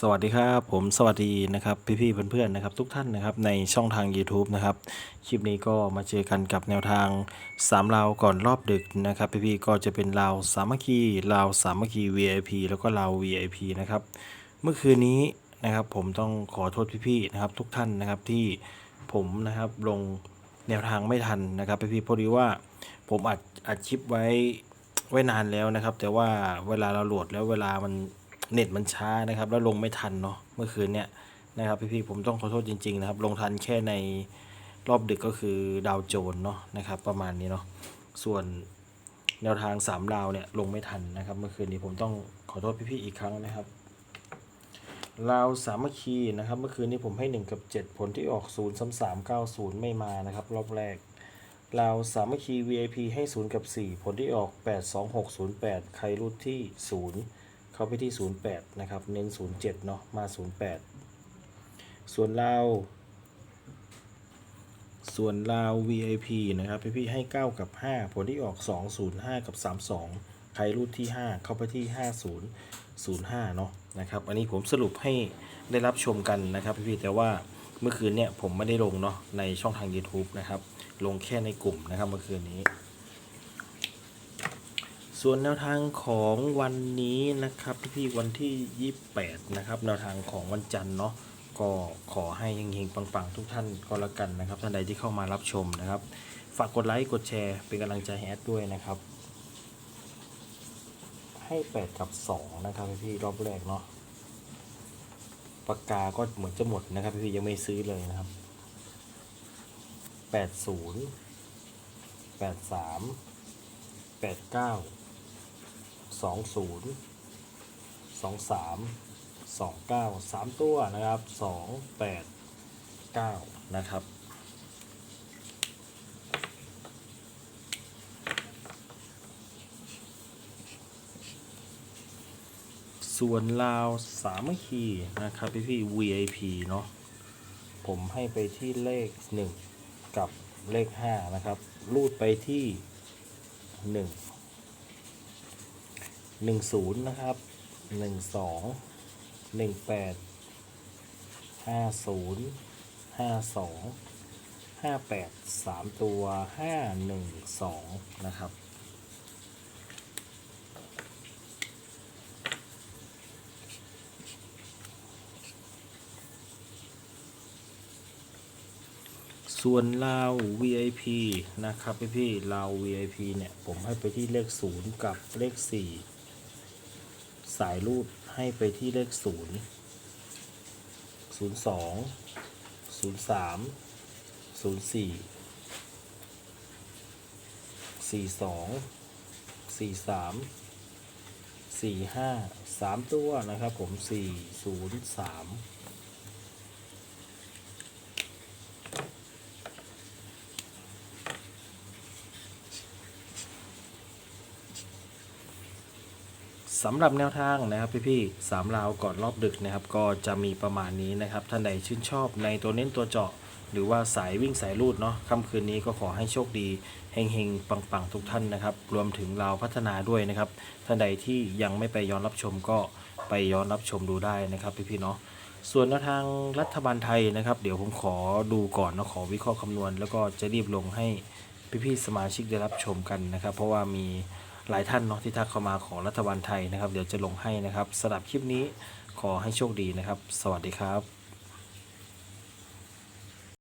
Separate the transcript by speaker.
Speaker 1: สวัสดีครับผมสวัสดีนะครับพี่ๆเพื่อนๆนะครับทุกท่านนะครับในช่องทาง YouTube นะครับคลิปนี้ก็มาเจอกันกับแนวทางสามลาวก่อนรอบดึกนะครับพี่ๆก็จะเป็นลาวสามัคคีลาวสามัคคี VIP แล้วก็ลาว VIP นะครับเมื่อคืนนี้นะครับผมต้องขอโทษพี่ๆนะครับทุกท่านนะครับที่ผมนะครับลงแนวทางไม่ทันนะครับพี่ๆพอดีว่าผมอัดอัดคลิปไว้ไว้นานแล้วนะครับ แต่ว่าเวลาเราโหลดแล้วเวลามัน เน็ตมันช้านะครับ แล้วลงไม่ทันเนาะเมื่อคืนเนี่ยนะครับพี่ๆผมต้องขอโทษจริง ๆ นะครับ ลงทันแค่ในรอบดึกก็คือดาวโจนเนาะนะครับ ประมาณนี้เนาะส่วนแนวทางสามดาวเนี่ยลงไม่ทันนะครับ เมื่อคืนนี้ผมต้องขอโทษพี่ๆอีกครั้งนะครับลาวสามัคคีนะครับ เมื่อคืนนี้ผมให้ 1 กับ 7 ผลที่ออก0 3 3 9 0 ไม่มานะครับ รอบแรกลาวสามัคคี VIP ให้ 0 กับ 4 ผลที่ออก 8 2 6 0 8 ใครรูดที่ 0 เข้าไปที่ 08 นะครับ เน้น 07 เนาะ มา 08 ส่วนลาส่วนลา VIP นะครับ พี่พี่ให้ 9 กับ 5 ผลที่ออก 2 0 5 กับ 32 ใครรูดที่ 5 เข้าไปที่ 50 05 เนาะ นะครับ อันนี้ผมสรุปให้ได้รับชมกันนะครับพี่พี่แต่ว่าเมื่อคืนเนี่ยผมไม่ได้ลงเนาะในช่องทาง YouTube นะครับ ลงแค่ในกลุ่มนะครับเมื่อคืนนี้ ส่วนแนวทางของวันนี้นะครับพี่ๆวันที่ 28 นะครับ แนวทางของวันจันทร์เนาะก็ขอให้เฮงๆปังๆ ทุกท่านก็แล้วกันนะครับ ท่านใดที่เข้ามารับชมนะครับ ฝากกดไลค์กดแชร์เป็นกำลังใจให้แอดด้วยนะครับ ให้ 8 กับ 2 นะครับพี่ๆรอบแรกเนาะปากกาก็เหมือนจะหมดนะครับพี่ๆยังไม่ซื้อเลยนะครับแปดศูนย์แปด สองศูนย์สองสามสองเก้าสามตัวนะครับสองแปดเก้านะครับส่วนลาวสามัคคีนะครับพี่พี่ๆ VIP เนาะผมให้ไปที่เลขหนึ่งกับเลขห้านะครับ รูดไปที่หนึ่ง หนึ่งศูนย์นะครับหนึ่งสองหนึ่งแปดห้าศูนย์ห้าสองห้าแปดสามตัวห้าหนึ่งสองนะครับส่วนลาว VIP นะครับพี่พี่ลาว VIP เนี่ย ผมให้ไปที่เลข 0 กับเลข 4 สายรูดให้ไปที่เลข0 02 03 04 42 43 45 3ตัวนะครับผม403ส สำหรับแนวทางนะครับพี่ๆสามราวก่อนรอบดึกนะครับ ก็จะมีประมาณนี้นะครับ ท่านใดชื่นชอบในตัวเน้นตัวเจาะ หรือว่าสายวิ่งสายรูดเนาะค่ำคืนนี้ก็ขอให้โชคดีเฮงๆ ปังๆ ทุกท่านนะครับ รวมถึงเราพัฒนาด้วยนะครับ ท่านใดที่ยังไม่ไปย้อนรับชมก็ไปย้อนรับชมดูได้นะครับพี่ๆเนาะส่วนแนวทางรัฐบาลไทยนะครับ เดี๋ยวผมขอดูก่อนนะขอวิเคราะห์คำนวณ แล้วก็จะรีบลงให้พี่ๆสมาชิกได้รับชมกันนะครับ เพราะว่ามี หลายท่านเนาะที่ทักเข้ามาของรัฐบาลไทยนะครับ เดี๋ยวจะลงให้นะครับสำหรับคลิปนี้ขอให้โชคดีนะครับ สวัสดีครับ